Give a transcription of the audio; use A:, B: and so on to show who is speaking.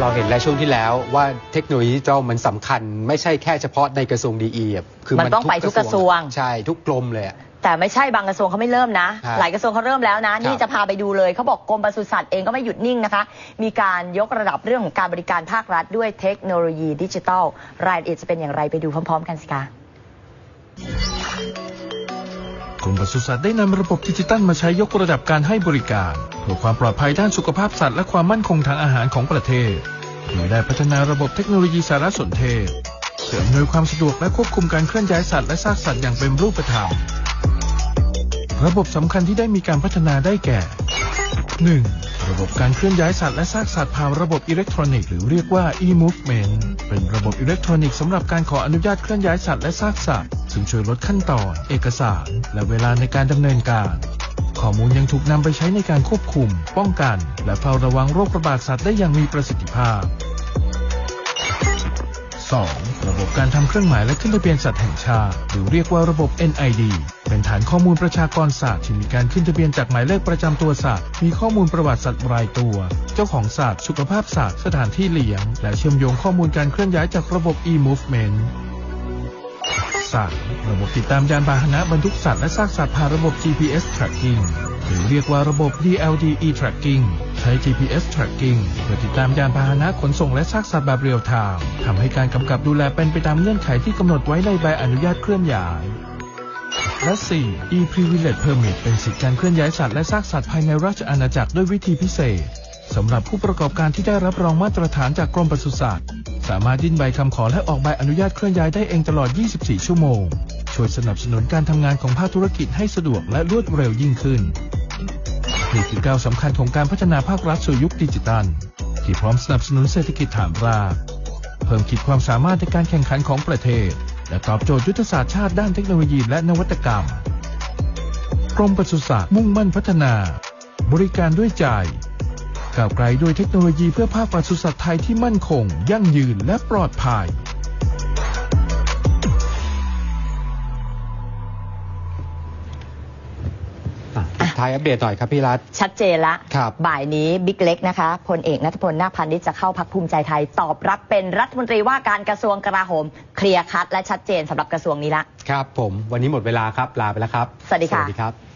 A: เราเห็นแล้วช่วงที่แล้วว่าเทคโนโลยีดิจิทัลมันสำคัญ ไม่ใช่แค่เฉพาะในกระทรวงดีอะคือ
B: มันต้องไปทุกกระทรวง
A: ใช่ทุกกรมเลยอะ
B: แต่ไม่ใช่บางกระทรวงเขาไม่เริ่มนะ
A: ฮะ
B: หลายกระทรวงเขาเริ่มแล้วนะ นี่
A: ครับ
B: จะพาไปดูเลยเขาบอกกรมปศุสัตว์เองก็ไม่หยุดนิ่งนะคะ มีการยกระดับเรื่องของการบริการภาครัฐด้วยเทคโนโลยีดิจิทัลรายละเอียดจะเป็นอย่างไรไปดูพร้อม ๆ กันสิคะ
C: รมปศุสัตว์ได้นำระบบดิจิตัลมาใช้ยกระดับการให้บริการเพื่อความปลอดภัยด้านสุขภาพสัตว์และความมั่นคงทางอาหารของประเทศโดยได้พัฒนาระบบเทคโนโลยีสารสนเทศเพื่ออำนวยความสะดวกและควบคุมการเคลื่อนย้ายสัตว์และซากสัตว์อย่างเป็นรูปธรรม ระบบสำคัญที่ได้มีการพัฒนาได้แก่ 1. ระบบการเคลื่อนย้ายสัตว์และซากสัตว์ผ่านระบบอิเล็กทรอนิกส์หรือเรียกว่า e-movement เป็นระบบอิเล็กทรอนิกส์สำหรับการขออนุญาตเคลื่อนย้ายสัตว์และซากสัตว์ ซึ่งช่วยลดขั้นตอน เอกสาร และเวลาในการดำเนินการ ข้อมูลยังถูกนำไปใช้ในการควบคุม ป้องกัน และเฝ้าระวังโรคระบาดสัตว์ได้อย่างมีประสิทธิภาพ 2. ระบบการทำเครื่องหมายและขึ้นทะเบียนสัตว์แห่งชาติ หรือเรียกว่าระบบ NID เป็นฐานข้อมูลประชากรสัตว์ที่มีการขึ้นทะเบียนจากหมายเลขประจำตัวสัตว์ มีข้อมูลประวัติสัตว์รายตัว เจ้าของสัตว์ สุขภาพสัตว์ สถานที่เลี้ยง และเชื่อมโยงข้อมูลการเคลื่อนย้ายจากระบบ e-movement 3. ระบบติดตามยานพาหนะบรรทุกสัตว์และซากสัตว์ผ่านระบบ GPS tracking หรือเรียกว่าระบบ DLDE tracking ใช้ GPS tracking เพื่อติดตามยานพาหนะขนส่งและซากสัตว์แบบเรียลไทม์ทำให้การกำกับดูแลเป็นไปตามเงื่อนไขที่กำหนดไว้ในใบอนุญาตเคลื่อนย้ายและ 4. e-privilege permit เป็นสิทธิการเคลื่อนย้ายสัตว์และซากสัตว์ภายในราชอาณาจักรด้วยวิธีพิเศษสำหรับผู้ประกอบการที่ได้รับรองมาตรฐานจากกรมปศุสัตว์ สามารถยื่นใบคำขอและออกใบอนุญาตเคลื่อนย้ายได้เองตลอด 24 ชั่วโมง ช่วยสนับสนุนการทำงานของภาคธุรกิจให้สะดวกและรวดเร็วยิ่งขึ้นนี่คือก้าวสำคัญของการพัฒนาภาครัฐสู่ยุคดิจิทัล ที่พร้อมสนับสนุนเศรษฐกิจฐานรากเพิ่มขีดความสามารถในการแข่งขันของประเทศ และตอบโจทย์ยุทธศาสตร์ชาติด้านเทคโนโลยีและนวัตกรรม กรมปศุสัตว์มุ่งมั่นพัฒนา บริการด้วยใจ ก้าวไกลด้วยเทคโนโลยีเพื่อภาคปศุสัตว์ไทยที่มั่นคง ยั่งยืนและปลอดภัย
A: อะปิดท้ายอัปเดตหน่อยครับพี่รัฐ
B: ชัดเจนละ
A: ครับ
B: บ่ายนี้บิ๊กเล็กนะคะพลเอกนัทพลนาคพานิชจะเข้าพักภูมิใจไทย ตอบรับเป็นรัฐมนตรีว่าการกระทรวงกลาโหม เคลียร์คัดและชัดเจนสำหรับกระทรวงนี้ละ
A: ครับผม วันนี้หมดเวลาครับ ลาไปแล้วครับ
B: สวัสดีค่ะ
A: สวัสดีครับ